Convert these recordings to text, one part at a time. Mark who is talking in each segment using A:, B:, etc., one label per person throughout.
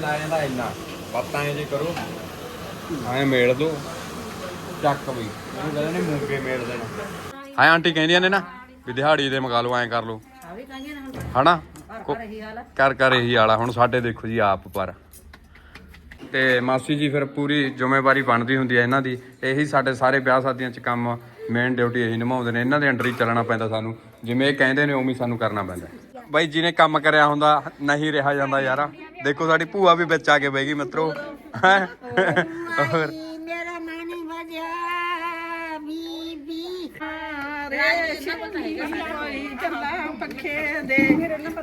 A: ਲਾ ਜਾਂਦਾ ਇੰਨਾ। ਬਾਤਾਂ ਜੇ ਕਰੋ। ਐ ਮੇਲ ਦੋ। ਚੱਕ ਬਈ। ਇਹਨੂੰ ਕਹਿੰਦੇ ਨੇ ਮੂੰਗੇ ਮੇਲ ਦੇਣਾ। ਹਾਂ ਆਂਟੀ ਕਹਿੰਦੀਆਂ ਨੇ ਨਾ ਵੀ ਦਿਹਾੜੀ ਦੇ ਮਗਾ ਲਓ ਐਂ ਕਰ ਲਓ।
B: ਆ ਵੀ ਕਹਿੰਦੇ ਨੇ ਹੁਣ।
A: ਹਨਾ? ਕੋ-
B: ਪਰ ਇਹੀ ਹਾਲ ਆ।
A: ਕਰ ਕਰ ਇਹੀ ਵਾਲਾ ਹੁਣ ਸਾਡੇ ਦੇਖੋ ਜੀ ਆਪ ਪਰ। ਤੇ ਮਾਸੀ ਜੀ ਫਿਰ ਪੂਰੀ ਜ਼ਿੰਮੇਵਾਰੀ ਬਣਦੀ ਹੁੰਦੀ ਹੈ ਇਹਨਾਂ ਦੀ। ਇਹੀ ਸਾਡੇ ਸਾਰੇ ਵਿਆਹ ਸ਼ਾਦੀਆਂ 'ਚ ਕੰਮ ਮੇਨ ਡਿਊਟੀ ਇਹੀ ਨਿਭਾਉਂਦੇ ਨੇ। ਇਹਨਾਂ ਦੇ ਅੰਡਰ ਹੀ ਚੱਲਣਾ ਪੈਂਦਾ ਸਾਨੂੰ। ਜਿਵੇਂ ਇਹ ਕਹਿੰਦੇ ਨੇ ਉਵੇਂ ਹੀ ਸਾਨੂੰ ਕਰਨਾ ਪੈਂਦਾ। ਬਾਈ ਜਿਹਨੇ ਕੰਮ ਕਰਿਆ ਹੁੰਦਾ ਨਹੀਂ ਰਿਹਾ ਜਾਂਦਾ ਯਾਰਾ। ਦੇਖੋ ਸਾਡੀ ਭੂਆ ਵੀ ਵਿੱਚ ਆ ਕੇ ਬਹਿ ਗਈ ਮਿੱਤਰੋ। ਹੈਂ? ਹੋਰ?
B: ਮੇਰਾ ਮਨ ਵਜਿਆ ਬੀਬੀ
C: ਰੇ ਸ਼ਿਵਜੀ ਕੋਈ ਚੱਲਾ ਪੱਖੇ ਦੇ।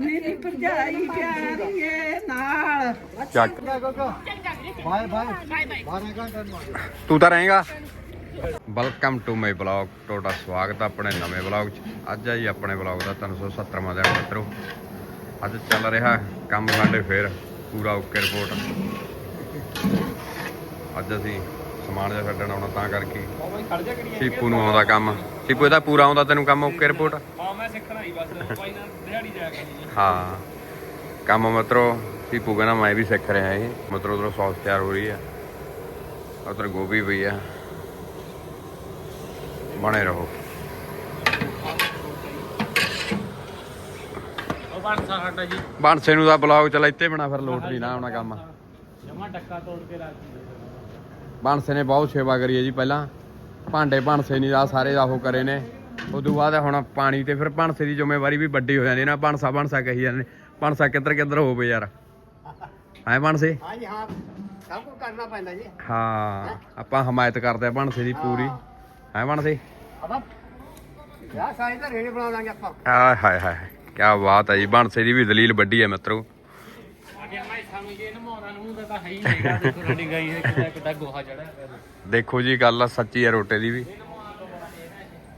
C: ਮੇਰੀ ਭਰਜਾਈ ਪਿਆਰੀਏ ਨਾਲ।
A: ਚੱਕ।
D: ਬਾਏ ਬਾਏ 12 ਘੰਟੇ
A: ਤੂੰ ਤਾਂ ਰਹੇਗਾ? ਵੈਲਕਮ ਟੂ ਮਾਈ ਬਲੌਗ ਤੁਹਾਡਾ ਸਵਾਗਤ ਹੈ ਆਪਣੇ ਨਵੇਂ ਬਲੌਗ 'ਚ। ਅੱਜ ਆ ਜੀ ਆਪਣੇ ਬਲੌਗ ਦਾ 370ਵਾਂ ਦਿਨ ਮਿੱਤਰੋ। ਅੱਜ ਚੱਲ ਰਿਹਾ ਕੰਮ ਸਾਡੇ ਫੇਰ। ਪੂਰਾ ਓਕੇ ਰਿਪੋਰਟ। ਅੱਜ ਅਸੀਂ ਸਮਾਨ ਜਿਹਾ ਛੱਡਣ ਆਉਣਾ ਤਾਂ ਕਰਕੇ। ਸੀਪੂ ਨੂੰ ਆਉਂਦਾ ਕੰਮ। ਸੀਪੂ ਇਹਦਾ ਪੂਰਾ ਆਉਂਦਾ ਤੈਨੂੰ ਕੰਮ ਓਕੇ ਰਿਪੋਰਟ?
E: ਹਾਂ ਮੈਂ ਸਿੱਖਣਾ ਹੀ ਬਸ। ਭਾਈ ਨਾਲ ਦਿਹਾੜੀ ਜਾ ਕੇ
A: ਹਾਂ। ਕੰਮ ਮਿੱਤਰੋ ਸੀਪੂ ਕਹਿੰਦਾ ਮੈਂ ਵੀ ਸਿੱਖ ਰਿਹਾ ਇਹ ਮਿੱਤਰੋ ਉਧਰੋਂ ਸੌਸ ਤਿਆਰ ਹੋ ਰਹੀ ਹੈ ਉਧਰ ਗੋਭੀ ਪਈ ਆ। ਬਣੇ ਰਹੋ।
E: ਉਹ ਬਣ ਸਾਡਾ ਜੀ।
A: ਬਾਂਸੇ ਨੂੰ ਦਾ ਬਲੌਗ ਚਲਾ ਇੱਥੇ ਬਣਾ ਫਿਰ ਲੋਟ ਨਹੀਂ ਨਾ ਆਉਣਾ ਕੰਮ।
E: ਜਮਾ ਟੱਕਾ ਤੋੜ ਕੇ ਰੱਖੀ
A: ਬਾਂਸੇ ਨੇ ਬਹੁਤ ਸੇਵਾ ਕਰੀ ਹੈ ਜੀ ਪਹਿਲਾਂ। ਭਾਂਡੇ ਬਾਂਸੇ ਨਹੀਂ ਆ ਸਾਰੇ ਦਾ ਉਹ ਕਰੇ ਨੇ। ਉਦੋਂ ਬਾਅਦ ਹੁਣ ਪਾਣੀ ਤੇ ਫਿਰ ਬਾਂਸੇ ਦੀ ਜ਼ਿੰਮੇਵਾਰੀ ਵੀ ਵੱਡੀ ਹੋ ਜਾਂਦੀ ਹੈ ਨਾ ਬਾਂਸਾ ਬਾਂਸਾ ਕਹੀ ਜਾਂਦੇ ਨੇ। ਬਾਂਸਾ ਕਿੱਧਰ ਕਿੱਧਰ ਹੋਵੇ ਯਾਰ। ਐ ਬਾਂਸੇ
D: ਹਾਂਜੀ ਹਾਂ। ਸਭ ਕੁਝ ਕਰਨਾ ਪੈਂਦਾ ਜੀ।
A: ਹਾਂ ਆਪਾਂ ਹਮਾਇਤ ਕਰਦੇ ਆ ਬਾਂਸੇ ਦੀ ਪੂਰੀ। ਐ ਬਾਂਸੇ
D: ਆਪਾਂ ਯਾ ਸਾਰੀ ਤਾਂ ਰੇੜੀ ਬਣਾ ਦਾਂਗੇ ਆਪਾਂ।
A: ਆਏ ਹਾਏ ਹਾਏ। ਕੀ ਬਾਤ ਹੈ ਜੀ ਬਾਂਸੇ ਦੀ ਵੀ ਦਲੀਲ ਵੱਡੀ ਹੈ ਮਿੱਤਰੋ।
E: ਦੇਖੋ
A: ਜੀ, ਗੱਲ ਆ ਸੱਚੀ ਹੈ ਰੋਟੇ ਦੀ ਵੀ।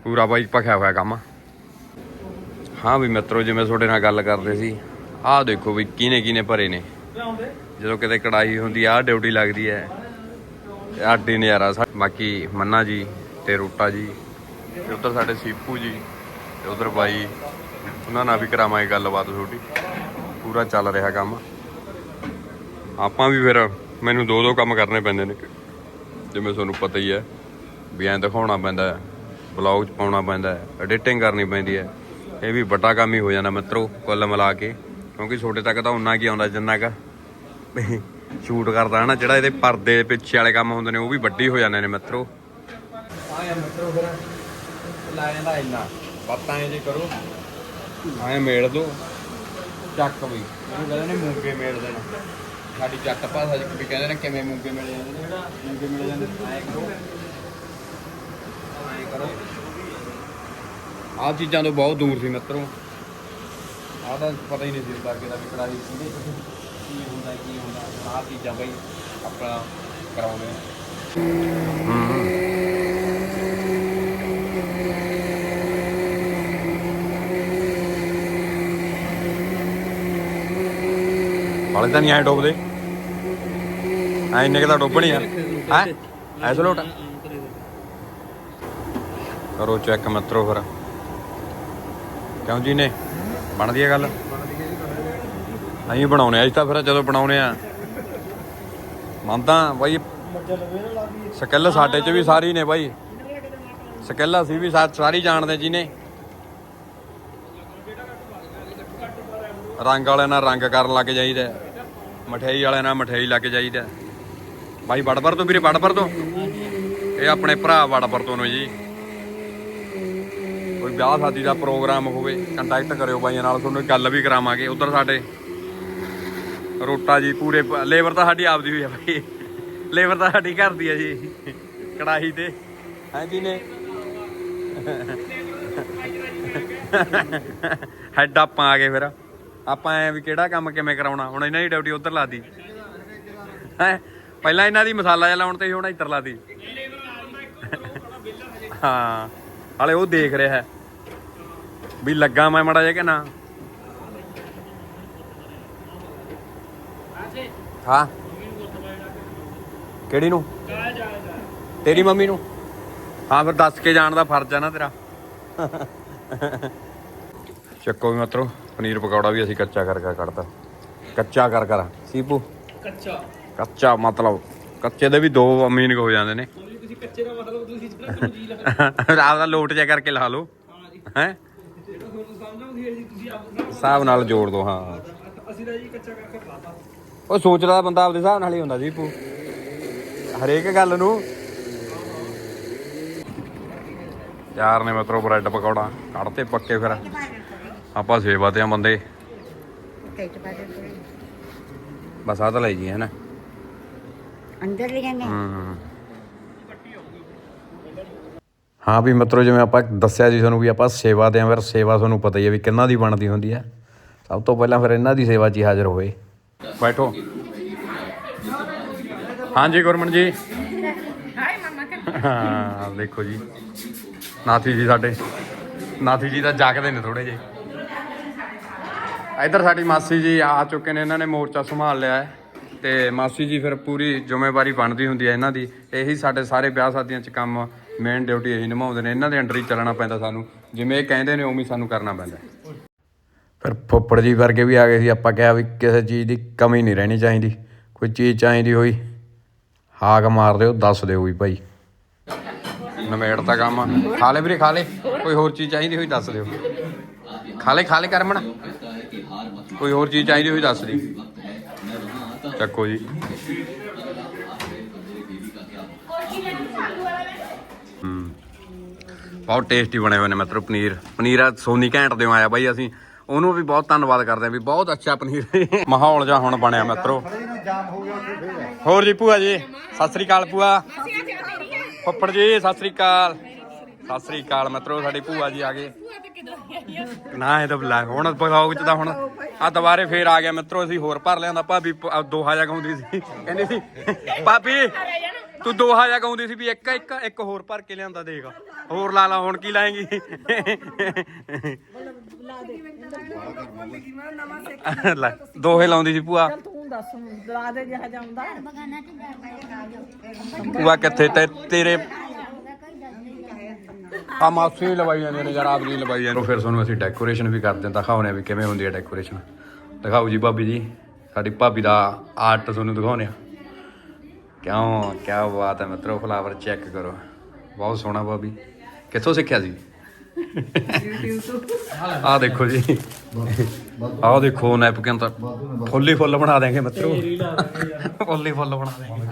A: ਪੂਰਾ ਬਾਈ ਭਖਿਆ ਹੋਇਆ ਕੰਮ। ਹਾਂ ਵੀ ਮਿੱਤਰੋ, ਜਿਵੇਂ ਤੁਹਾਡੇ ਨਾਲ ਗੱਲ ਕਰਦੇ ਸੀ, ਆਹ ਦੇਖੋ ਵੀ ਕਿਨੇ ਕਿਨੇ ਭਰੇ ਨੇ। ਜਦੋਂ ਕਿਤੇ ਕੜਾਈ ਹੁੰਦੀ ਆ ਡਿਊਟੀ ਲੱਗਦੀ ਹੈ ਤੇ ਆਡੀ ਨਜ਼ਾਰਾ ਬਾਕੀ ਮੰਨਾ ਜੀ ਤੇ ਰੋਟਾ ਜੀ, ਤੇ ਉਧਰ ਸਾਡੇ ਸੀਪੂ ਜੀ, ਤੇ ਉਧਰ ਬਾਈ ਉਹਨਾਂ ਨਾਲ ਵੀ ਕਰਾਵਾਂਗੇ ਗੱਲਬਾਤ ਤੁਹਾਡੀ। ਪੂਰਾ ਚੱਲ ਰਿਹਾ ਕੰਮ। ਆਪਾਂ ਵੀ ਫਿਰ ਮੈਨੂੰ ਦੋ ਦੋ ਕੰਮ ਕਰਨੇ ਪੈਂਦੇ ਨੇ। ਜਿਵੇਂ ਤੁਹਾਨੂੰ ਪਤਾ ਹੀ ਹੈ ਵੀ ਐਂ ਦਿਖਾਉਣਾ ਪੈਂਦਾ ਹੈ ਬਲੌਗ ਚ ਪਾਉਣਾ ਪੈਂਦਾ ਹੈ ਐਡੀਟਿੰਗ ਕਰਨੀ ਪੈਂਦੀ ਹੈ। ਇਹ ਵੀ ਵੱਡਾ ਕੰਮ ਹੀ ਹੋ ਜਾਣਾ ਮਿੱਤਰੋ, ਕੁੱਲ ਮਿਲਾ ਕੇ। ਕਿਉਂਕਿ ਛੋਟੇ ਤੱਕ ਤਾਂ ਉਨਾ ਕੀ ਆਉਂਦਾ ਜਿੰਨਾ ਕ ਸ਼ੂਟ ਕਰਦਾ ਹਨਾ ਜਿਹੜਾ ਇਹਦੇ ਪਰਦੇ ਪਿੱਛੇ ਵਾਲੇ ਕੰਮ ਹੁੰਦੇ ਨੇ, ਉਹ ਵੀ ਵੱਡੀ ਹੋ ਜਾਂਦੇ ਨੇ ਮਿੱਤਰੋ। ਆਇਆ ਮਿੱਤਰੋ ਫਿਰ, ਲਾ ਜਾਂਦਾ ਇੰਨਾ। ਬਾਤਾਂ ਜੇ ਕਰੋ। ਆਏ ਮੇਲ ਦੋ। ਚੱਕ ਬਈ। ਇਹਨੂੰ ਕਹਿੰਦੇ ਨੇ ਮੂੰਗੇ ਮੇਲ ਦੇਣਾ। ਸਾਡੀ ਜੱਟ ਭਾਸ਼ਾ ਚ ਵੀ ਕਹਿੰਦੇ ਨੇ ਕਿਵੇਂ ਮੂੰਗੇ ਮਿਲ ਜਾਂਦੇ ਨੇ ਮੂੰਗੇ ਮਿਲ ਜਾਂਦੇ ਨੇ ਕਰੋ। ਐਂ ਕਰੋ। ਆਹ ਚੀਜ਼ਾਂ ਤੋਂ ਬਹੁਤ ਦੂਰ ਸੀ ਮਿੱਤਰੋ। ਆਹ ਤਾਂ ਪਤਾ ਹੀ ਨਹੀਂ ਸੀ ਬਾਕੀ ਦਾ ਵੀ ਕੜਾਈ ਕਿਹਦੇ ਕੀ ਹੁੰਦਾ ਕੀ ਹੁੰਦਾ। ਆਹ ਚੀਜ਼ਾਂ ਬਈ ਆਪਣਾ ਕਰਾਉਂਦੇ ਆ ਹਾਲੇ ਤਾਂ ਨਹੀਂ ਆਏ ਡੋਬਦੇ। ਐ ਇੰਨੇ ਕੁ ਡੋਬਣੀ ਆ। ਹੈ? ਐਸੋ ਲੋਟ ਕਰੋ ਚੈੱਕ ਮਿੱਤਰੋ ਫਿਰ। ਕਿਉਂ ਜੀ ਨੇ? ਬਣਦੀ ਹੈ ਗੱਲ? ਅਸੀਂ ਬਣਾਉਣੇ ਅੱਜ ਤਾਂ ਫਿਰ ਜਦੋਂ ਬਣਾਉਣੇ ਆ। ਮਨ ਬਾਈ, ਸਕਿੱਲ ਸਾਡੇ ਚ ਵੀ ਸਾਰੀ ਨੇ ਬਾਈ। ਸਕਿੱਲ ਅਸੀਂ ਵੀ ਸਾਰੀ ਜਾਣਦੇ ਜੀ ਨੇ ਰੰਗ ਵਾਲਿਆਂ ਨਾਲ ਰੰਗ ਕਰਨ ਲੱਗ ਜਾਈਦਾ। ਮਠਿਆਈ ਵਾਲਿਆਂ ਨਾਲ ਮਠਿਆਈ ਲੱਗ ਜਾਈਦਾ। ਬਾਈ ਵੜਪਰ ਤੋਂ ਵੀਰੇ ਵੜਪਰ ਤੋਂ? ਇਹ ਆਪਣੇ ਭਰਾ ਵੜਪਰ ਤੋਂ ਨੇ ਜੀ। ਕੋਈ ਵਿਆਹ ਸ਼ਾਦੀ ਦਾ ਪ੍ਰੋਗਰਾਮ ਹੋਵੇ ਕੰਟੈਕਟ ਕਰਿਓ ਬਾਈਆਂ ਨਾਲ ਤੁਹਾਨੂੰ ਗੱਲ ਵੀ ਕਰਾਵਾਂਗੇ। ਉਧਰ ਸਾਡੇ ਰੋਟਾ ਜੀ ਪੂਰੇ ਲੇਬਰ ਤਾਂ ਸਾਡੀ ਆਪਦੀ ਹੋਈ ਆ ਬਾਈ। ਲੇਬਰ ਤਾਂ ਸਾਡੀ ਘਰ ਦੀ ਆ ਜੀ ਕੜਾਹੀ ਤੇ। ਹੈ ਜੀ ਨੇ। ਹੈਡ ਆਪਾਂ ਆ ਗਏ ਫਿਰ। ਆਪਾਂ ਐ ਵੀ ਕਿਹੜਾ ਕੰਮ ਕਿਵੇਂ ਕਰਾਉਣਾ? ਹੁਣ ਇਹਨਾਂ ਦੀ ਡਿਊਟੀ ਉਧਰ ਲਾਦੀ ਹੈ? ਪਹਿਲਾਂ ਇਹਨਾਂ ਦੀ ਮਸਾਲਾ ਜਿਹਾ ਲਾਉਣ ਤੇ ਹੁਣ ਇੱਧਰ ਲਾਦੀ ਹਾਂ। ਹਾਲੇ ਉਹ ਦੇਖ ਰਿਹਾ ਹੈ। ਵੀ ਲੱਗਾ ਮੈਂ ਮੜਾ ਜੇ ਕਿ ਨਾ। ਹਾਂ। ਕਿਹੜੀ ਨੂੰ? ਤੇਰੀ ਮੰਮੀ ਨੂੰ? ਹਾਂ, ਫਿਰ ਦੱਸ ਕੇ ਜਾਣ ਦਾ ਫਰਜ਼ ਆ ਨਾ ਤੇਰਾ। ਚੱਕੋ ਵੀ ਮਤਰੋ। ਪਨੀਰ ਪਕੌੜਾ ਵੀ ਅਸੀਂ ਕੱਚਾ ਕਰ ਕਰ ਕੱਢਤਾ। ਕੱਚਾ ਕਰ ਕਰ। ਸੀਪੂ?
E: ਕੱਚਾ।
A: ਕੱਚਾ ਮਤਲਬ ਕੱਚੇ ਦੇ ਵੀ ਦੋ ਅਮੀਨ ਹੋ ਜਾਂਦੇ ਨੇ।
E: ਤੁਸੀਂ ਕੱਚੇ ਦਾ ਮਤਲਬ ਜਿਹੜਾ
A: ਲੋਟ ਜਿਹਾ ਕਰਕੇ ਲਾ ਲਓ। ਹੈ
E: ਜਿਹੜਾ ਤੁਹਾਨੂੰ ਸਮਝਾਉਂਦੀ ਹੈ ਜੀ ਤੁਸੀਂ ਆਪ
A: ਹਿਸਾਬ ਨਾਲ ਜੋੜ ਦੋ ਹਾਂ।
E: ਅਸੀਂ ਤਾਂ ਜੀ ਕੱਚਾ ਕਰਕੇ ਪਾਤਾ
A: ਉਹ ਸੋਚਦਾ ਬੰਦਾ ਆਪਦੇ ਹਿਸਾਬ ਨਾਲ ਹੀ ਹੁੰਦਾ ਜੀ ਪੂ। ਹਰੇਕ ਗੱਲ ਨੂੰ। ਚਾਰ ਨੇ ਮਤਰੋ ਬ੍ਰੈਡ ਪਕੌੜਾ। ਕੱਢਤੇ ਪੱਕੇ ਫਿਰ। ਆਪਾਂ ਸੇਵਾ ਤੇ ਆ ਬੰਦੇ।
B: ਦੇ
A: ਬਸ ਆ ਤਾਂ ਲੈ ਜੀ ਹੈ ਨਾ
B: ਅੰਦਰ ਲੈ ਜਾਂਦੇ
A: ਹੂੰ। ਹਾਂ ਵੀ ਮਤਰੋ ਜਿਵੇਂ ਆਪਾਂ ਦੱਸਿਆ ਜੀ ਤੁਹਾਨੂੰ ਵੀ ਆਪਾਂ ਸੇਵਾ ਤੇ ਆ ਫਿਰ ਸੇਵਾ ਤੁਹਾਨੂੰ ਪਤਾ ਹੀ ਹੈ ਵੀ ਕਿੰਨਾ ਦੀ ਬਣਦੀ ਹੁੰਦੀ ਹੈ ਸਭ ਤੋਂ ਪਹਿਲਾਂ ਫਿਰ ਇਹਨਾਂ ਦੀ ਸੇਵਾ 'ਚ ਹੀ ਹਾਜ਼ਰ ਹੋਏ ਬੈਠੋ। ਹਾਂਜੀ ਗੁਰਮਨ ਜੀ।
C: ਹਾਏ ਮਮਾ
A: ਹਾਂ ਦੇਖੋ ਜੀ। ਨਾਥੀ ਜੀ ਸਾਡੇ। ਨਾਥੀ ਜੀ ਤਾਂ ਜਾਗਦੇ ਨੇ ਥੋੜੇ ਜੇ ਇੱਧਰ ਸਾਡੀ ਮਾਸੀ ਜੀ ਆ ਚੁੱਕੇ ਨੇ ਇਹਨਾਂ ਨੇ ਮੋਰਚਾ ਸੰਭਾਲ ਲਿਆ ਹੈ ਤੇ ਮਾਸੀ ਜੀ ਫਿਰ ਪੂਰੀ ਜ਼ਿੰਮੇਵਾਰੀ ਬਣਦੀ ਹੁੰਦੀ ਹੈ ਇਹਨਾਂ ਦੀ। ਇਹੀ ਸਾਡੇ ਸਾਰੇ ਵਿਆਹ ਸ਼ਾਦੀਆਂ 'ਚ ਕੰਮ ਮੇਨ ਡਿਊਟੀ ਇਹੀ ਨਿਭਾਉਂਦੇ ਨੇ। ਇਹਨਾਂ ਦੇ ਅੰਡਰ ਹੀ ਚੱਲਣਾ ਪੈਂਦਾ ਸਾਨੂੰ। ਜਿਵੇਂ ਇਹ ਕਹਿੰਦੇ ਨੇ ਉਵੇਂ ਸਾਨੂੰ ਕਰਨਾ ਪੈਂਦਾ ਫਿਰ ਫੁੱਫੜ ਜੀ ਵਰਗੇ ਵੀ ਆ ਗਏ ਸੀ। ਆਪਾਂ ਕਿਹਾ ਵੀ ਕਿਸੇ ਚੀਜ਼ ਦੀ ਕਮੀ ਨਹੀਂ ਰਹਿਣੀ ਚਾਹੀਦੀ। ਕੋਈ ਚੀਜ਼ ਚਾਹੀਦੀ ਹੋਈ ਹਾਕ ਮਾਰ ਦਿਓ ਦੱਸ ਦਿਓ ਵੀ ਭਾਈ। ਨਵੇੜ ਤਾਂ ਕੰਮ। ਖਾ ਲੈ ਵੀਰੇ ਖਾ ਲੈ। ਕੋਈ ਹੋਰ ਚੀਜ਼ ਚਾਹੀਦੀ ਹੋਈ ਦੱਸ ਦਿਓ। ਖਾ ਲੈ ਖਾ ਲੈ ਕਰਮਣ। ਕੋਈ ਹੋਰ ਚੀਜ਼ ਚਾਹੀਦੀ ਹੋਈ ਦੱਸ ਦੀ। ਚੱਕੋ ਜੀ। ਹੂੰ। ਬਹੁਤ ਟੇਸਟੀ ਬਣੇ ਹੋਏ ਨੇ ਮਤਲਬ ਪਨੀਰ। ਪਨੀਰ ਆ ਸੋਨੀ ਘੈਂਟ ਦੇ ਆਇਆ ਬਾਈ ਅਸੀਂ। ਉਹਨੂੰ ਵੀ ਬਹੁਤ ਧੰਨਵਾਦ ਕਰਦੇ ਆ ਵੀ ਬਹੁਤ ਅੱਛਾ ਪਨੀਰ। ਮਾਹੌਲ ਜਿਹਾ ਹੁਣ ਬਣਿਆ ਮਿੱਤਰੋ। ਹੋਰ ਜੀ ਭੂਆ ਜੀ ਸਤਿ ਸ੍ਰੀ ਅਕਾਲ ਭੂਆ। ਫੱਫੜ ਜੀ ਸਤਿ ਸ੍ਰੀ ਅਕਾਲ। ਸਤਿ ਸ੍ਰੀ ਅਕਾਲ ਮਿੱਤਰੋ ਸਾਡੀ ਭੂਆ ਜੀ ਆ ਗਏ। ਨਾ ਇਹ ਤਾਂ ਬੁਲਾ ਹੁਣ ਬਲੌਗ ਚ ਤਾਂ ਹੁਣ ਆ ਦੁਬਾਰੇ ਫੇਰ ਆ ਗਿਆ ਮਿੱਤਰੋ ਅਸੀਂ ਹੋਰ ਭਰ ਲਿਆਂਦਾ। ਭਾਬੀ ਪ- ਆਹ ਦੋਹਾ ਜਾ ਗਾਉਂਦੀ ਸੀ। ਕਹਿੰਦੀ ਸੀ ਭਾਬੀ ਤੂੰ ਦੋਹਾ ਜਾ ਗਾਉਂਦੀ ਸੀ ਵੀ ਇੱਕ ਇੱਕ ਇੱਕ ਹੋਰ ਭਰ ਕੇ ਲਿਆਂਦਾ ਦੇਖ। ਹੋਰ ਲਾ ਲਾ ਹੁਣ ਕੀ ਲਾਏਂਗੀ? ਲੈ ਦੋਹੇ ਲਾਉਂਦੀ ਸੀ ਭੂਆ।
C: ਤੂੰ ਦੱਸ ਲਾ ਦੇ ਜਿਹਾ ਜਾਂਦਾ
A: ਭੂਆ ਕਿੱਥੇ ਤੇ ਤੇਰੇ ਆ ਮਾਸੀ ਹੀ ਲਵਾਈ ਜਾਂਦੇ ਨੇ ਯਾਰ ਆਪ ਨਹੀਂ ਲਵਾਈ ਜਾਂਦੇ ਫਿਰ ਤੁਹਾਨੂੰ ਅਸੀਂ ਡੈਕੋਰੇਸ਼ਨ ਵੀ ਕਰਦੇ ਹਾਂ ਦਿਖਾਉਣੇ ਆ ਵੀ ਕਿਵੇਂ ਹੁੰਦੀ ਹੈ ਡੈਕੋਰੇਸ਼ਨ ਦਿਖਾਓ ਜੀ ਭਾਬੀ ਜੀ ਸਾਡੀ ਭਾਬੀ ਦਾ ਆਰਟ ਤੁਹਾਨੂੰ ਦਿਖਾਉਣੇ ਆ ਕਿਉਂ ਕੀ ਬਾਤ ਹੈ ਮਿੱਤਰੋ ਫਲਾਵਰ ਚੈੱਕ ਕਰੋ। ਬਹੁਤ ਸੋਹਣਾ ਭਾਬੀ। ਕਿੱਥੋਂ ਸਿੱਖਿਆ ਸੀ? ਆ ਦੇਖੋ ਜੀ। ਆਹ ਦੇਖੋ ਨੈਪਕਿਨ ਤਾਂ ਫੁੱਲੀ ਫੁੱਲ ਬਣਾ ਦੇਾਂਗੇ ਮਿੱਤਰੋ। ਫੁੱਲੀ ਫੁੱਲ ਬਣਾ ਦੇਾਂਗੇ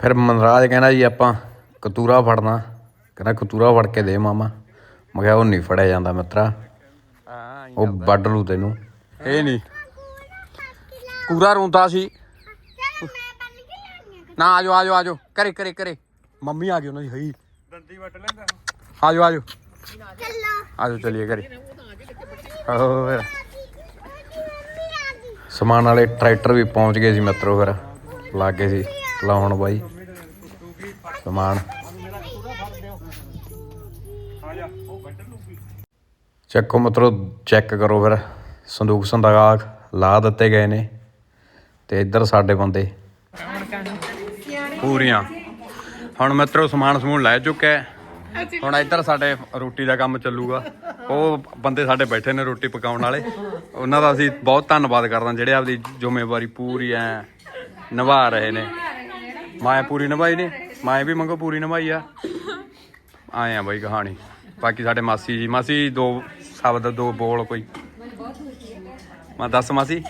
A: ਫਿਰ ਮਨਰਾਜ ਕਹਿੰਦਾ ਜੀ ਆਪਾਂ ਕਤੂਰਾ ਫੜਨਾ। ਕਹਿੰਦਾ ਕਤੂਰਾ ਫੜ ਕੇ ਦੇ ਮਾਮਾ? ਮੈਂ ਕਿਹਾ ਉਹ ਨਹੀਂ ਫੜਿਆ ਜਾਂਦਾ ਮਿੱਤਰਾ। ਉਹ ਵੱਢ ਲੂ ਤੈਨੂੰ। ਇਹ ਨਹੀਂ। ਪੂਰਾ ਰੋਂਦਾ ਸੀ। ਨਾ ਆਜੋ ਆਜੋ ਆਜੋ ਕਰੇ ਕਰੇ ਕਰੇ ਮੰਮੀ ਆ ਗਈ ਉਹਨਾਂ ਦੀ ਹਈ। ਦੰਦੀ ਵੱਟ ਲੈਂਦਾ ਆਜੋ ਆਜੋ ਆਜੋ ਚਲਿਏ ਕਰੇ ਹੋਰ। ਸਮਾਨ ਵਾਲੇ ਟਰੈਕਟਰ ਵੀ ਪਹੁੰਚ ਗਏ ਸੀ ਮਿੱਤਰੋ ਫਿਰ। ਲੱਗ ਗਏ ਸੀ। ਲਾਉਣ ਬਾਈ। ਸਮਾਨ। ਚੱਕੋ ਮਿੱਤਰੋ, ਚੈੱਕ ਕਰੋ ਫਿਰ। ਸੰਦੂਕ ਸੰਦਾਕ ਲਾ ਦਿੱਤੇ ਗਏ ਨੇ ਤੇ ਇੱਧਰ ਸਾਡੇ ਬੰਦੇ। ਪੂਰੀਆਂ। ਹੁਣ ਮਿੱਤਰੋ, ਸਮਾਨ ਸਮੂਨ ਲੈ ਚੁੱਕਿਆ ਹੁਣ ਇੱਧਰ ਸਾਡੇ ਰੋਟੀ ਦਾ ਕੰਮ ਚੱਲੂਗਾ। ਉਹ ਬੰਦੇ ਸਾਡੇ ਬੈਠੇ ਨੇ ਰੋਟੀ ਪਕਾਉਣ ਵਾਲੇ। ਉਹਨਾਂ ਦਾ ਅਸੀਂ ਬਹੁਤ ਧੰਨਵਾਦ ਕਰਦਾ, ਜਿਹੜੇ ਆਪਦੀ ਜ਼ਿੰਮੇਵਾਰੀ ਪੂਰੀ ਐ ਨਿਭਾ ਰਹੇ ਨੇ। ਮਾਇਆ ਪੂਰੀ ਨਿਭਾਈ ਨੇ ਮਾਇਆ ਵੀ ਮੰਗੋ ਪੂਰੀ ਨਿਭਾਈ ਆ। ਆਏ ਆ ਬਾਈ ਕਹਾਣੀ। ਬਾਕੀ ਸਾਡੇ ਮਾਸੀ ਜੀ, ਮਾਸੀ ਦੋ ਸ਼ਬਦ, ਦੋ ਬੋਲ ਕੋਈ। ਮੈਂ ਦੱਸ ਮਾਸੀ।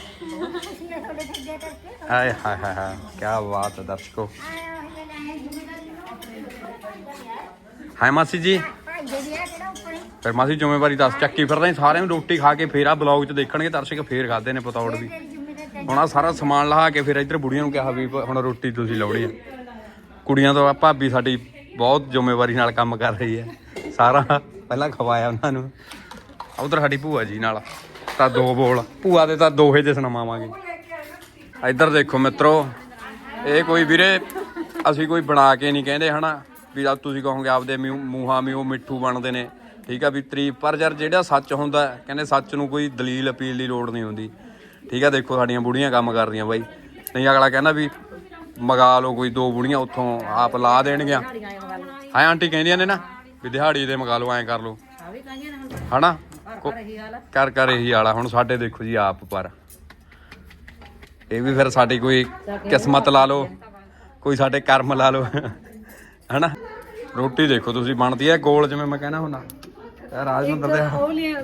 A: ਹਾਏ ਹਾਏ ਹਾਏ ਹਾਏ ਕੀ ਬਾਤ ਹੈ ਦਰਸ਼ਕੋ। ਹਾਏ ਮਾਸੀ ਜੀ। ਫਿਰ ਮਾਸੀ ਜ਼ਿੰਮੇਵਾਰੀ ਦੱਸ, ਚੱਕੀ ਫਿਰਦਾ ਹੀ ਸਾਰਿਆਂ ਨੂੰ ਰੋਟੀ ਖਾ ਕੇ ਫੇਰ ਆ ਬਲੌਗ 'ਚ ਦੇਖਣਗੇ, ਦਰਸ਼ਕ ਫੇਰ ਖਾਦੇ ਨੇ ਪਤੌੜ ਵੀ। ਹੁਣ ਆ ਸਾਰਾ ਸਮਾਨ ਲਹਾ ਕੇ ਫਿਰ ਇੱਧਰ ਬੁੜੀਆਂ ਨੂੰ ਕਿਹਾ ਵੀ ਹੁਣ ਰੋਟੀ ਤੁਸੀਂ ਲਾਉਣੀ ਆ ਕੁੜੀਆਂ ਤੋਂ ਆ ਭਾਬੀ ਸਾਡੀ ਬਹੁਤ ਜ਼ਿੰਮੇਵਾਰੀ ਨਾਲ ਕੰਮ ਕਰ ਰਹੀ ਹੈ। ਸਾਰਾ। ਪਹਿਲਾਂ ਖਵਾਇਆ ਉਹਨਾਂ ਨੂੰ। ਉਧਰ ਸਾਡੀ ਭੂਆ ਜੀ ਨਾਲ। ਤਾਂ ਦੋ ਬੋਲ। ਭੂਆ ਦੇ ਤਾਂ ਦੋਹੇ ਦੇ ਸੁਣਾਵਾਂਗੇ ਇੱਧਰ ਦੇਖੋ ਮਿੱਤਰੋ, ਇਹ ਕੋਈ ਵੀਰੇ, ਅਸੀਂ ਕੋਈ ਬਣਾ ਕੇ ਨਹੀਂ ਕਹਿੰਦੇ, ਹਨਾ? ਵੀ ਜਦ ਤੁਸੀਂ ਕਹੋਗੇ ਆਪਦੇ ਮੂੰਹ- ਮੂੰਹਾਂ ਮੀਓ ਮਿੱਠੂ ਬਣਦੇ ਨੇ। ਠੀਕ ਆ ਵੀ ਤਰੀਫ। ਪਰ ਯਾਰ ਜਿਹੜਾ ਸੱਚ ਹੁੰਦਾ, ਕਹਿੰਦੇ ਸੱਚ ਨੂੰ ਕੋਈ ਦਲੀਲ ਅਪੀਲ ਦੀ ਲੋੜ ਨਹੀਂ ਹੁੰਦੀ। ਠੀਕ ਆ, ਦੇਖੋ ਸਾਡੀਆਂ ਬੁੜੀਆਂ ਕੰਮ ਕਰਦੀਆਂ ਬਾਈ। ਨਹੀਂ, ਅਗਲਾ ਕਹਿੰਦਾ ਵੀ ਮਗਾ ਲਓ ਕੋਈ ਦੋ ਬੁੜੀਆਂ, ਉੱਥੋਂ ਆਪ ਲਾ ਦੇਣਗੀਆਂ। ਹਾਂ ਆਂਟੀ ਕਹਿੰਦੀਆਂ ਨੇ ਨਾ ਵੀ ਦਿਹਾੜੀ ਦੇ ਮਗਾ ਲਓ ਐਂ ਕਰ ਲਓ। ਹਨਾ? ਕੋ- ਕਰ ਕਰ ਇਹੀ ਵਾਲਾ ਹੁਣ ਸਾਡੇ ਦੇਖੋ ਜੀ ਆਪ ਪਰ। ਇਹ ਵੀ ਫਿਰ ਸਾਡੀ ਕੋਈ ਕਿਸਮਤ ਲਾ ਲਓ ਕੋਈ ਸਾਡੇ ਕਰਮ ਲਾ ਲਓ। ਹਨਾ? ਰੋਟੀ ਦੇਖੋ ਤੁਸੀਂ ਬਣਦੀ ਹੈ ਗੋਲ ਜਿਵੇਂ ਮੈਂ ਕਹਿਣਾ ਹੁੰਦਾ। ਇਹ ਰਾਜਮੰਦਰ ਦੇ
C: ਉਹ ਲਈ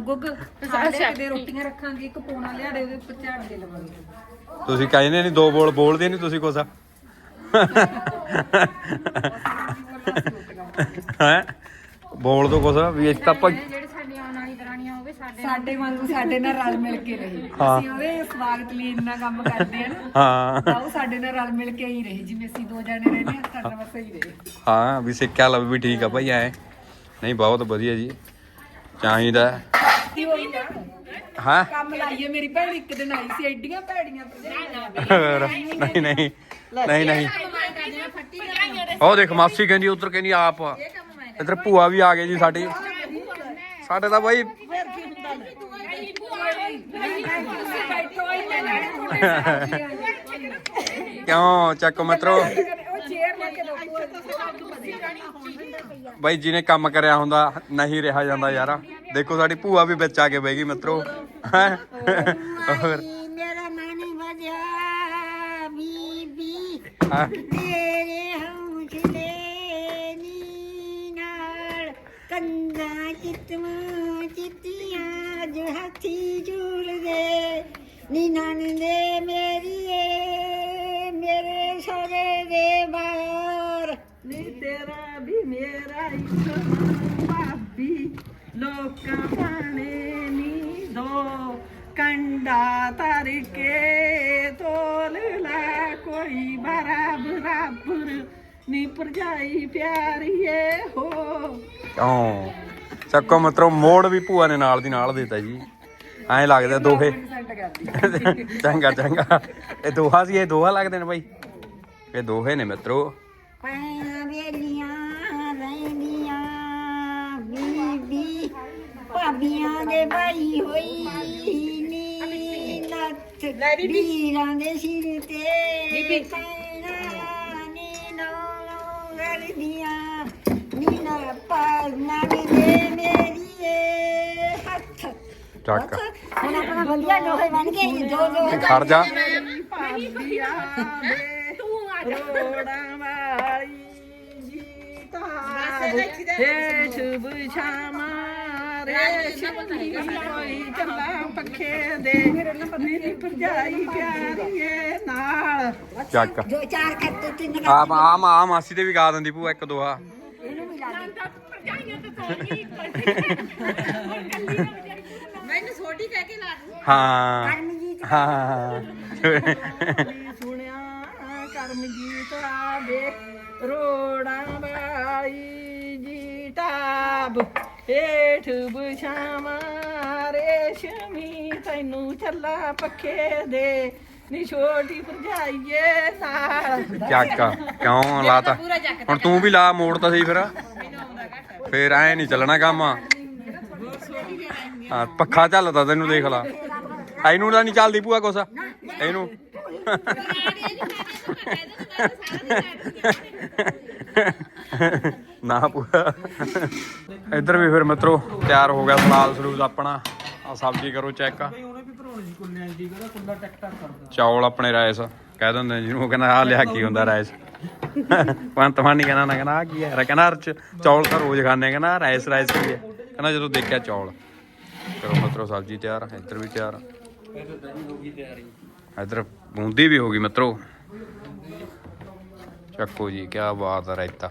C: ਗੁੱਗ। ਸਾਡੇ ਦੇ ਰੋਟੀਆਂ ਰੱਖਾਂਗੇ ਇੱਕ ਪੋਣਾ ਲਿਆ ਦੇ ਉਹਦੇ ਉੱਪਰ ਝਾੜ ਦੇ ਲਵਾਂਗੇ।
A: ਤੁਸੀਂ ਕਹਿੰਦੇ ਨਹੀਂ ਦੋ ਬੋਲ ਬੋਲਦੇ ਨਹੀਂ ਤੁਸੀਂ ਕੁਛ। ਹੈ? ਬੋਲ ਦੋ ਕੁਛ ਵੀ ਇਸ ਤਾਂ ਆਪਾਂ
C: ਜਿਹੜੇ ਸਾਡੀ ਆਉਣ ਵਾਲੀ ਦਰਾਣੀਆਂ ਹੋਵੇ ਸਾਡੇ ਸਾਡੇ ਵਾਂਗੂ ਸਾਡੇ ਨਾਲ ਰਲ ਮਿਲ ਕੇ ਰਹੇ।
A: ਹਾਂ।
C: ਅਸੀਂ ਉਹਦੇ ਸਵਾਗਤ ਲਈ ਇੰਨਾ ਕੰਮ ਕਰਦੇ ਆ ਨਾ
A: ਹਾਂ।
C: ਤਾਂ ਉਹ ਸਾਡੇ ਨਾਲ ਰਲ ਮਿਲ ਕੇ ਹੀ ਰਹੇ ਜਿਵੇਂ ਅਸੀਂ ਦੋ ਜਣੇ ਰਹਿੰਦੇ ਆ ਸਾਡੇ ਨਾਲ ਸਹੀ ਰਹੇ।
A: ਹਾਂ ਵੀ ਸਿੱਖਿਆ ਲਵ ਵੀ ਠੀਕ ਆ ਭਾਈ ਐ। ਨਹੀਂ ਬਹੁਤ ਵਧੀਆ ਜੀ। ਚਾਹੀਦਾ। ਹੈ।
C: ਕੀ ਹੋਈ ਨਾ
A: ਹਾਂ?
C: ਕੰਮ ਲਾਈਏ ਮੇਰੀ ਭੈਣ ਇੱਕ ਦਿਨ ਆਈ ਸੀ ਐਡੀਆਂ ਭੈੜੀਆਂ ਭਰਜਾਈਆਂ
A: ਨਹੀਂ ਨਹੀਂ। ਨਹੀਂ ਨਹੀਂ। ਉਹ ਦੇਖ ਮਾਸੀ ਕਹਿੰਦੀ ਉਧਰ ਕਹਿੰਦੀ ਆਪ ਇਧਰ ਭੂਆ ਵੀ ਆ ਗਏ ਜੀ ਸਾਡੀ। ਸਾਡੇ ਤਾਂ ਬਾਈ ਕਿਉਂ ਚੱਕ ਮਿੱਤਰੋ? ਬਾਈ ਜਿਹਨੇ ਕੰਮ ਕਰਿਆ ਹੁੰਦਾ ਨਹੀਂ ਰਿਹਾ ਜਾਂਦਾ ਯਾਰ। ਦੇਖੋ ਸਾਡੀ ਭੂਆ ਵੀ ਵਿੱਚ ਆ ਕੇ ਬਹਿ ਗਈ ਮਿੱਤਰੋ। ਹੈਂ? ਹੋਰ।
B: ਮੇਰਾ ਨਾਨੀ ਵਜਾ ਬੀਬੀ। ਕੰਗਾ ਚਿਤਮਾ ਚਿੱਤੀਆਂ ਜੋ ਹੱਥੀ ਝੂਲ ਗਏ ਨੀ ਨਾਨਦੇ ਮੇਰੀਏ ਮੇਰੇ ਸਰੇ ਦੇ ਬਾਹਰ
C: ਨੀ ਤੇਰਾ ਵੀ ਮੇਰਾ ਇੱਕ ਭਾਬੀ ਲੋਕਾਂ ਪਾਣੇ ਨੀ ਦੋ ਕੰਡਾ ਤਰ ਕੇ ਤੋਲ ਲੈ ਕੋਈ ਬਰਾਬਰ ਬਰਾਬਰ ਨੀ ਪਰਜਾਈ ਪਿਆਰੀਏ ਹੋ
A: ਕਿਉਂ ਚੱਕੋ ਮਿੱਤਰੋ ਮੋੜ ਵੀ ਭੂਆ ਨੇ ਨਾਲ ਦੀ ਨਾਲ ਦਿੱਤਾ ਜੀ। ਐਂ ਲੱਗਦਾ ਦੋਹੇ। ਚੰਗਾ ਚੰਗਾ। ਇਹ ਦੋਹਾ ਸੀ ਇਹ ਦੋਹਾ ਲੱਗਦੇ ਨੇ ਬਾਈ। ਇਹ ਦੋਹੇ ਨੇ ਮਿੱਤਰੋ।
B: ਵੇਲੀਆਂ ਰਹਿੰਦੀਆਂ ਬੀਬੀ ਭਾਬੀਆਂ ਦੇ ਭਾਈ ਹੋਈ ਨੀ ਨੱਥ ਵੀਰਾਂ ਦੇ ਸਿਰ ਤੇ ਪੈਣਾ ਨੀ ਨੌ ਗਰਦੀਆਂ ਦੇ ਮੇਰੀਏ ਹੱਥ
A: ਚੱਕ
B: ਹੁਣ ਆਪਣਾ ਵਧੀਆ ਲੋਹੇ ਬਣ ਗਏ ਦੋ ਲੋਹੇ
A: ਖੜ ਜਾ।
C: ਭਾਬੀਆ ਦੇ ਰੋੜਾਂ ਵਾਲੀ ਜੀਤਾ ਹੇਠ ਬੁਝਾਮਾ ਰੇਸ਼ਮ ਦੀ ਕੋਈ ਚੱਲਾ ਪੱਖੇ ਦੇ ਮੇਰੀ ਭਰਜਾਈ ਪਿਆਰੀਏ ਨਾਲ
A: ਚੱਕ।
B: ਜੋ ਚਾਰ ਕੱਟ ਤਿੰਨ
A: ਆ ਆ ਆ ਮਾਸੀ ਤੇ ਵੀ ਗਾ ਦਿੰਦੀ ਭੂਆ ਇੱਕ ਦੋਹਾ
B: ਇਹਨੂੰ ਵੀ ਲਾ ਦੇ
C: ਮੈਨੂੰ ਛੋਟੀ ਕਹਿ ਕੇ ਲਾ ਦੂੰ।
A: ਹਾਂ।
B: ਕਰਮਜੀਤ
A: ਹਾਂ
C: ਸੁਣਿਆ ਕਰਮਜੀਤ ਆਵੇ ਰੋੜਾਂ ਵਾਲੀ ਜੀ ਟਾਬ ਹੇਠ ਬੁਛਾਵਾਂ ਰੇਸ਼ਮੀ ਤੈਨੂੰ ਚੱਲਾ ਪੱਖੇ ਦੇ। ਨੀ ਛੋਟੀ ਭਰਜਾਈਏ ਨਾਲ
A: ਚੱਕ ਕਿਉਂ ਲਾਤਾ? ਹੁਣ ਤੂੰ ਵੀ ਲਾ ਮੋੜ ਤਾਂ ਸਹੀ ਫਿਰ। ਫੇਰ ਐ ਨਹੀਂ ਚੱਲਣਾ ਕੰਮ। ਹਾਂ ਪੱਖਾ ਚੱਲਦਾ ਤੈਨੂੰ ਦੇਖ ਲਾ। ਇਹਨੂੰ ਤਾਂ ਨਹੀਂ ਚੱਲਦੀ ਭੂਆ ਕੁਛ। ਇਹਨੂੰ। ਨਾ ਭੂਆ। ਇੱਧਰ ਵੀ ਫਿਰ ਮਿੱਤਰੋ ਤਿਆਰ ਹੋ ਗਿਆ ਸਲਾਦ ਸਲੂਦ ਆਪਣਾ। ਆ ਸਬਜ਼ੀ ਕਰੋ ਚੈੱਕ। ਚੌਲ ਆਪਣੇ ਰਾਇਸ, ਕਹਿ ਦਿੰਦੇ ਨੇ ਜਿਹਨੂੰ, ਉਹ ਕਹਿੰਦਾ ਆ ਲਿਆ ਕੀ ਹੁੰਦਾ ਰਾਇਸ। ਪੰਤ ਮਾਨੀ ਕਹਿੰਦਾ ਨਾ, ਕਹਿੰਦਾ ਆ ਕੀ ਹੈ? ਕਹਿੰਦਾ ਅਰਚ ਚੌਲ ਤਾਂ ਰੋਜ਼ ਖਾਣੇ ਕਹਿੰਦਾ ਰਾਇਸ ਰਾਇਸ ਕੀ ਹੈ? ਕਹਿੰਦਾ, ਜਦੋਂ ਦੇਖਿਆ ਚੌਲ। ਕਰੋ ਮਿੱਤਰੋ, ਸਬਜ਼ੀ ਤਿਆਰ ਇੱਧਰ ਵੀ ਤਿਆਰ ਇੱਧਰ ਬੂੰਦੀ ਵੀ ਹੋ ਗਈ, ਮਿੱਤਰੋ। ਚੱਕੋ ਜੀ ਕੀ ਬਾਤ ਹੈ ਰਾਇਤਾ।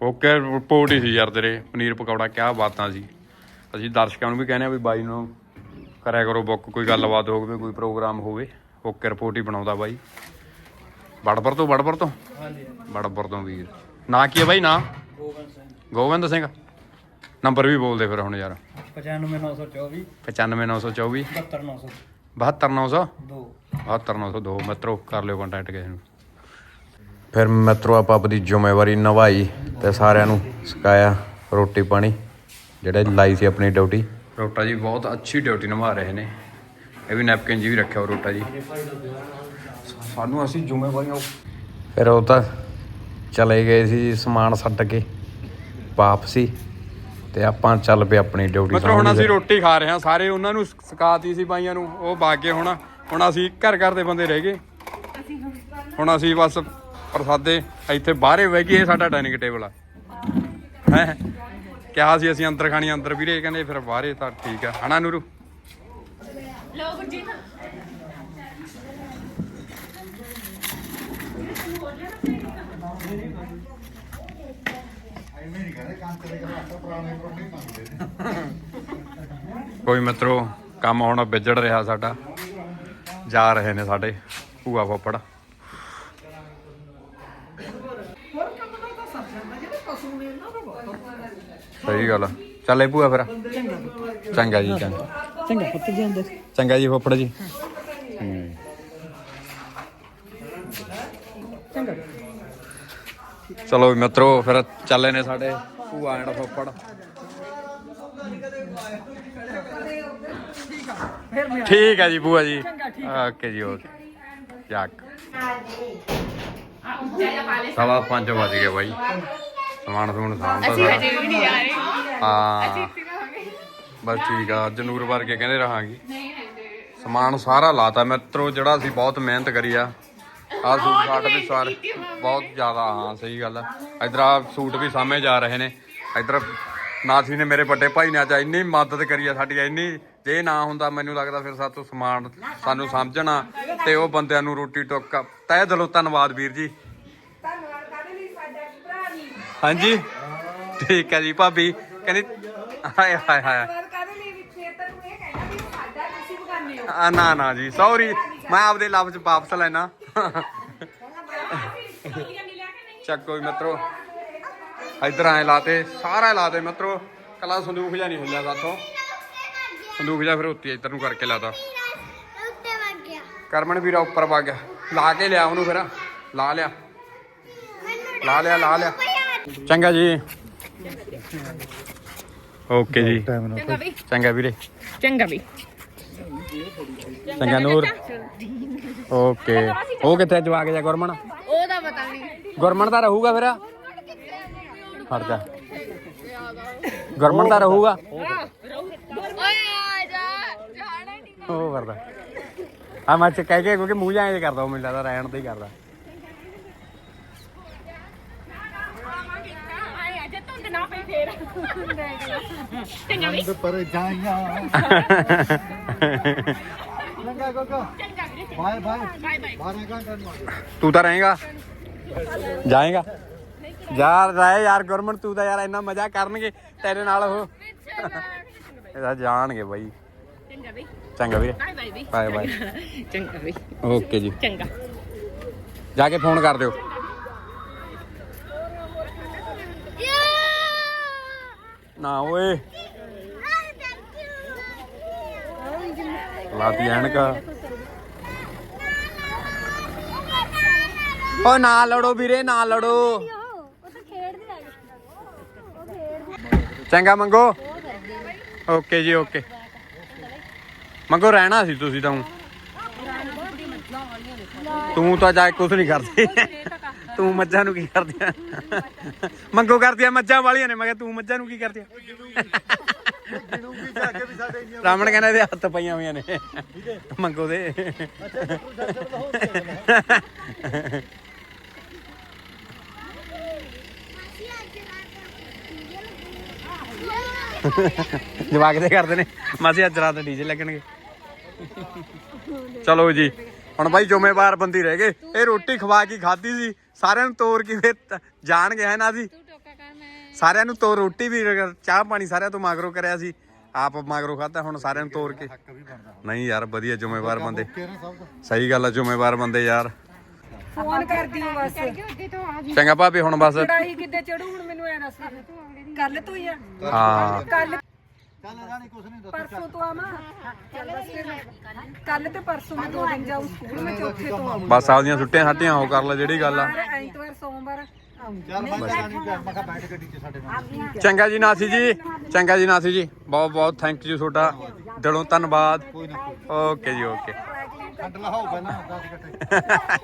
A: ਓਕੇ, ਰਿਪੋਰਟ ਹੀ ਸੀ ਯਾਰ ਤੇਰੇ, ਪਨੀਰ ਪਕੌੜਾ, ਕਿਆ ਬਾਤਾਂ ਸੀ। ਅਸੀਂ ਦਰਸ਼ਕਾਂ ਨੂੰ ਵੀ ਕਹਿੰਦੇ ਆ ਵੀ ਬਾਈ ਨੂੰ ਕਰਿਆ ਕਰੋ ਬੁੱਕ ਕੋਈ ਗੱਲਬਾਤ ਹੋਵੇ ਕੋਈ ਪ੍ਰੋਗਰਾਮ ਹੋਵੇ। ਓਕੇ ਰਿਪੋਰਟ ਹੀ ਬਣਾਉਂਦਾ ਬਾਈ। ਬੜਪਰ ਤੋਂ ਬੜਪਰ ਤੋਂ? ਹਾਂਜੀ ਬੜਪਰ ਤੋਂ ਵੀਰ। ਨਾਂ ਕੀ ਹੈ ਬਾਈ ਨਾਂ? ਗੋਬਿੰਦ ਸਿੰਘ। ਗੋਬਿੰਦ ਸਿੰਘ। ਨੰਬਰ ਵੀ ਬੋਲ ਦੇ ਫਿਰ ਹੁਣ ਯਾਰ।
E: 95924
A: 95924
E: 72900
A: 72900
E: 2
A: 72902 ਮਿੱਤਰੋ ਕਰ ਲਿਓ ਕੰਟੈਕਟ ਕਿਸੇ ਨੂੰ। ਫਿਰ ਮਿੱਤਰੋ ਆਪਾਂ ਆਪਣੀ ਜ਼ਿੰਮੇਵਾਰੀ ਨਿਭਾਈ ਤੇ ਸਾਰਿਆਂ ਨੂੰ ਸਿਖਾਇਆ ਰੋਟੀ ਪਾਣੀ। ਜਿਹੜੇ ਲਾਈ ਸੀ ਆਪਣੀ ਡਿਊਟੀ। ਰੋਟਾ ਜੀ ਬਹੁਤ ਅੱਛੀ ਡਿਊਟੀ ਨਿਭਾ ਰਹੇ ਨੇ। ਇਹ ਵੀ ਨੈਪਕਿਨ ਜੀ ਵੀ ਰੱਖਿਆ ਹੋ ਰੋਟਾ ਜੀ। ਸਾਨੂੰ ਅਸੀਂ ਜ਼ਿੰਮੇਵਾਰੀਆਂ ਫਿਰ ਉਹ ਤਾਂ ਚਲੇ ਗਏ ਸੀ ਜੀ ਸਮਾਨ ਛੱਡ ਕੇ ਵਾਪਸੀ ਤੇ ਆਪਾਂ ਚੱਲ ਪਏ ਆਪਣੀ ਡਿਊਟੀ ਮਤਲਬ ਹੁਣ ਅਸੀਂ ਰੋਟੀ ਖਾ ਰਹੇ ਹਾਂ ਸਾਰੇ ਉਹਨਾਂ ਨੂੰ ਸਕਾਤੀ ਸੀ ਬਾਈਆਂ ਨੂੰ ਉਹ ਬਾਗੇ ਹੁਣ ਹੁਣ ਅਸੀਂ ਘਰ ਘਰ ਦੇ ਬੰਦੇ ਰਹਿ ਗਏ। ਹੁਣ ਅਸੀਂ ਬਸ ਪ੍ਰਸਾਦੇ ਇੱਥੇ ਬਾਹਰੇ ਬਹਿ ਗਏ ਇਹ ਸਾਡਾ ਡਾਈਨਿੰਗ ਟੇਬਲ ਆ। ਹੈ? ਕਿਹਾ ਸੀ ਅਸੀਂ ਅੰਦਰ ਖਾਣੀ ਅੰਦਰ ਵੀਰੇ ਕਹਿੰਦੇ ਫਿਰ ਬਾਹਰੇ ਤਾਂ ਠੀਕ ਆ। ਹਨਾ ਨੂਰੂ? ਕੋਈ ਮਿੱਤਰੋ ਕੰਮ ਹੁਣ ਵਿਜੜ ਰਿਹਾ ਸਾਡਾ। ਜਾ ਰਹੇ ਨੇ ਸਾਡੇ ਭੂਆ ਫੱਫੜ
C: ਹੋਰ ਕੰਮ ਦਾ ਤਾਂ ਸਭ ਜਾਂਦਾ ਜਿਹੜੇ ਪਸ਼ੂ ਨੇ ਇਹਨਾਂ ਦਾ ਬਹੁਤ
A: ਸਹੀ ਗੱਲ ਆ। ਚੱਲ ਇਹ ਭੂਆ ਫਿਰ। ਚੰਗਾ ਜੀ ਚੰਗਾ।
C: ਚੰਗਾ ਪੁੱਤ ਜਾਂਦੇ।
A: ਚੰਗਾ ਜੀ ਫੱਫੜ ਜੀ।
C: ਚੰਗਾ
A: ਚਲੋ ਵੀ ਮਿੱਤਰੋ ਫਿਰ ਚੱਲੇ ਨੇ ਸਾਡੇ ਭੂਆ ਐਂਡ ਫੱਫੜ।
C: ਫਿਰ ਮੈਂ
A: ਠੀਕ ਹੈ ਜੀ ਭੂਆ ਜੀ। ਓਕੇ ਜੀ ਓਕੇ। ਚੱਕ। ਸਵਾ ਪੰਜ ਵਜ ਗਏ ਬਾਈ। ਸਮਾਨ ਸਮੂਨ ਸਾਂਭਦਾ ਅਸੀਂ ਹਜੇ ਵੀ ਨਹੀਂ ਜਾ ਰਹੇ। ਹਾਂ। ਬਸ ਠੀਕ ਆ ਜਨੂਰ ਵਰਗੇ ਕਹਿੰਦੇ ਰਹਾਂਗੇ। ਸਮਾਨ ਸਾਰਾ ਲਾਤਾ ਮਿੱਤਰੋ ਜਿਹੜਾ ਅਸੀਂ ਬਹੁਤ ਮਿਹਨਤ ਕਰੀ ਆ। ਆ ਸੂਟ ਸਾਟ ਵੀ ਸਾਰੇ ਬਹੁਤ ਜ਼ਿਆਦਾ ਹਾਂ ਸਹੀ ਗੱਲ ਆ। ਇਧਰ ਆ ਸੂਟ ਵੀ ਸਾਹਮਣੇ ਜਾ ਰਹੇ ਨੇ। ਇਧਰ ਨਾਥੀ ਨੇ ਮੇਰੇ ਵੱਡੇ ਭਾਈ ਨੇ ਅੱਜ ਇੰਨੀ ਮਦਦ ਕਰੀ ਆ ਸਾਡੀ ਇੰਨੀ ਜੇ ਨਾ ਹੁੰਦਾ ਮੈਨੂੰ ਲੱਗਦਾ ਫਿਰ ਸਾਤੋਂ ਸਮਾਨ ਸਾਨੂੰ ਸਮਝਣਾ ਤੇ ਉਹ ਬੰਦਿਆਂ ਨੂੰ ਰੋਟੀ ਟੋਕਾ। ਤਹਿ ਦਿਲੋਂ ਧੰਨਵਾਦ ਵੀਰ ਜੀ। ਹਾਂਜੀ। ਠੀਕ ਹੈ ਜੀ ਭਾਬੀ। ਕਹਿੰਦੀ ਹਾਏ ਹਾਏ ਹਾਏ।
C: ਕਾਦੇ ਲਈ ਵੀ ਫੇਰ ਤੈਨੂੰ ਇਹ ਕਹਿਣਾ ਵੀ ਸਾਡਾ ਤੁਸੀਂ ਬਗਾਨੇ ਹੋ।
A: ਆ ਨਾ ਨਾ ਜੀ ਸੌਰੀ ਮੈਂ ਆਪਦੇ ਲਫ਼ਜ਼ ਵਾਪਸ ਲੈਣਾ ਚੱਕੋ ਜੀ ਮਿੱਤਰੋ। ਇਧਰ ਆਏ ਲਾਤੇ ਸਾਰਾ ਲਾਤੇ ਮਿੱਤਰੋ। ਕਲਾ ਸੰਦੂਕ ਜਿਹਾ ਨਹੀਂ ਹਿੱਲਿਆ ਸਾਥੋਂ। ਸੰਦੂਕ ਜਿਹਾ ਫਿਰ ਉੱਤੇ ਇੱਧਰ ਨੂੰ ਕਰਕੇ ਲਾਤਾ
F: ਉੱਤੇ ਵਗ ਗਿਆ
A: ਕਰਮਨ ਵੀਰਾ ਉੱਪਰ ਵਗ ਗਿਆ। ਲਾ ਕੇ ਲਿਆ ਉਹਨੂੰ ਫਿਰ। ਲਾ ਲਿਆ। ਲਾ ਲਿਆ ਲਾ ਲਿਆ। ਚੰਗਾ ਜੀ। ਓਕੇ ਜੀ। ਚੰਗਾ ਵੀਰੇ।
G: ਚੰਗਾ ਵੀ।
A: ਚੰਗਾ ਨੂਰ। ਓਕੇ। ਉਹ ਕਿੱਥੇ ਜਵਾ ਕੇ ਜਾ ਗੁਰਮਨ
G: ਉਹਦਾ ਪਤਾ ਨਹੀਂ।
A: ਗੁਰਮਨ ਦਾ ਰਹੂਗਾ ਫਿਰ? ਹਟ ਜਾ। ਗੁਰਮਨ ਦਾ ਰਹੂਗਾ?
G: ਓਏ ਆ ਜਾ। ਜਾਣਾ ਨਹੀਂ।
A: ਉਹ ਕਰਦਾ। ਆ ਮੈਂ ਚ ਕਹਿ ਕੇ ਕਿਉਂਕਿ ਮੂੰਹ ਜਾਂ ਇਹ ਕਰਦਾ ਉਹ ਮੈਨੂੰ ਲੱਗਦਾ ਰਹਿਣ ਤੇ ਹੀ ਕਰਦਾ
G: ਆਏ ਅੱਜ ਧੁੰਦ ਨਾ ਪਈ ਫੇਰ ਚੰਗਾ ਵੀ
D: ਪਰ ਜਾਈਆਂ। ਲੰਗਾ ਗੋਗੋ
G: ਚੰਗਾ ਵੀਰੇ
D: ਬਾਏ ਬਾਏ
G: ਬਾਏ। ਬਾਏ
D: 12 ਘੰਟੇ ਨੂੰ
A: ਤੂੰ ਤਾਂ ਰਹੇਗਾ। ਜਾਏਗਾ। ਯਾਰ ਰਾਏ ਯਾਰ ਗੁਰਮਨ ਤੂੰ ਤਾਂ ਯਾਰ ਇੰਨਾ ਮਜ਼ਾ ਕਰਨਗੇ ਤੇਰੇ ਨਾਲ ਉਹ। ਇਹਦਾ ਜਾਣਗੇ ਬਾਈ।
G: ਚੰਗਾ ਵੀ
A: ਚੰਗਾ ਵੀਰੇ।
G: ਬਾਏ ਬਾਏ ਵੀ
A: ਬਾਏ ਬਾਏ।
G: ਚੰਗਾ। ਵੀ
A: ਓਕੇ ਜੀ।
G: ਚੰਗਾ।
A: ਜਾ ਕੇ ਫੋਨ ਕਰ ਦਿਓ। ਨਾ ਓਏ। ਲਾਤੀ ਐਨਕ। ਓ ਨਾ ਲੜੋ ਵੀਰੇ, ਨਾ ਲੜੋ। ਚੰਗਾ ਮੰਗੋ। ਓਕੇ ਜੀ, ਓਕੇ। ਮੰਗੋ, ਰਹਿਣਾ ਸੀ ਤੁਸੀਂ ਤਾਂ ਤੂੰ ਤਾਂ ਜਾ ਕੇ ਕੁਝ ਨਹੀਂ ਕਰਦੇ। ਤੂੰ ਮੱਝਾਂ ਨੂੰ ਕੀ ਕਰਦੀ ਮੰਗੋ ਕਰਦੀ ਮੱਝਾਂ ਵਾਲੀਆਂ ਨੇ, ਮੈਂ ਕਿਹਾ ਤੂੰ ਮੱਝਾਂ ਨੂੰ ਕੀ ਕਰਦੀ ਆ? ਰਾਮਣ ਕਹਿੰਦਾ ਇਹਦੇ ਹੱਥ ਪਈਆਂ ਹੋਈਆਂ ਨੇ। ਮੰਗੋ ਦੇ। ਜਵਾਕ ਦੇ ਕਰਦੇ ਨੇ। ਮਾਸੀ, ਅੱਜ ਰਾਤ ਡੀਜੇ ਲੱਗਣਗੇ। ਚਲੋ ਜੀ, ਹੁਣ ਬਾਈ ਜ਼ਿੰਮੇਵਾਰ ਬੰਦੀ ਰਹਿ ਗਏ। ਇਹ ਰੋਟੀ ਖਵਾ ਕੇ ਖਾਧੀ ਸੀ। ਸਾਰਿਆਂ ਨੂੰ ਤੋਰ ਕੇ ਫਿਰ ਤ- ਜਾਣਗੇ ਹੈ ਨਾ ਜੀ? ਸਾਰਿਆਂ ਨੂੰ ਤੋਰ ਰੋਟੀ ਵੀ ਚਾਹ ਪਾਣੀ ਸਾਰਿਆਂ ਤੋਂ ਮਾਗਰੋ ਕਰਿਆ ਸੀ ਆਪ ਮਾਗਰੋ ਖਾਧਾ ਹੁਣ ਸਾਰਿਆਂ ਨੂੰ ਤੋਰ ਕੇ। ਨਹੀਂ ਯਾਰ ਵਧੀਆ ਜ਼ਿੰਮੇਵਾਰ ਬੰਦੇ। ਸਹੀ ਗੱਲ ਆ ਜ਼ਿੰਮੇਵਾਰ ਬੰਦੇ ਯਾਰ।
C: ਫੋਨ ਕਰਦੀ ਹਾਂ ਬਸ।
A: ਚੰਗਾ ਭਾਬੀ ਹੁਣ ਬਸ।
C: ਚੜਾਈ ਕਿੱਦੇ ਚੜੂ ਹੁਣ ਮੈਨੂੰ ਐ ਦੱਸ। ਕੱਲ ਤੋਂ ਹੀ ਆ।
A: ਹਾਂ।
C: ਕੱਲ
D: ਚੱਲ ਰਾਣੀ ਕੁਛ ਨਹੀਂ
C: ਪਰਸੋਂ ਤੋਂ ਆਵਾਂ? ਕੱਲ ਤੇ ਪਰਸੋਂ ਮੈਂ ਦੋ ਦਿਨ ਜਾਊ ਸਕੂਲ ਮੈਂ ਚੌਥੇ ਤੋਂ ਆਊਂ
A: ਬਸ ਆਪਦੀਆਂ ਛੁੱਟੀਆਂ ਛਾਟੀਆਂ ਉਹ ਕਰ ਲੈ ਜਿਹੜੀ ਗੱਲ ਆ।
C: ਐਤਵਾਰ ਐਤਵਾਰ ਸੋਮਵਾਰ ਆਊਂ।
D: ਚੱਲ ਮੈਂ ਰਾਣੀ ਮੈਂ ਕਿਹਾ ਬੈਠ ਗੱਡੀ 'ਚ ਸਾਡੇ ਨਾਲ।
A: ਚੰਗਾ ਜੀ ਨਾਸੀ ਜੀ। ਚੰਗਾ ਜੀ ਨਾਸੀ ਜੀ। ਬਹੁਤ ਬਹੁਤ ਥੈਂਕ ਯੂ ਤੁਹਾਡਾ। ਦਿਲੋਂ ਧੰਨਵਾਦ। ਓਕੇ ਜੀ ਓਕੇ।
D: ਖੰਡ ਲਾਓ ਪਹਿਲਾਂ 10 ਘੰਟੇ।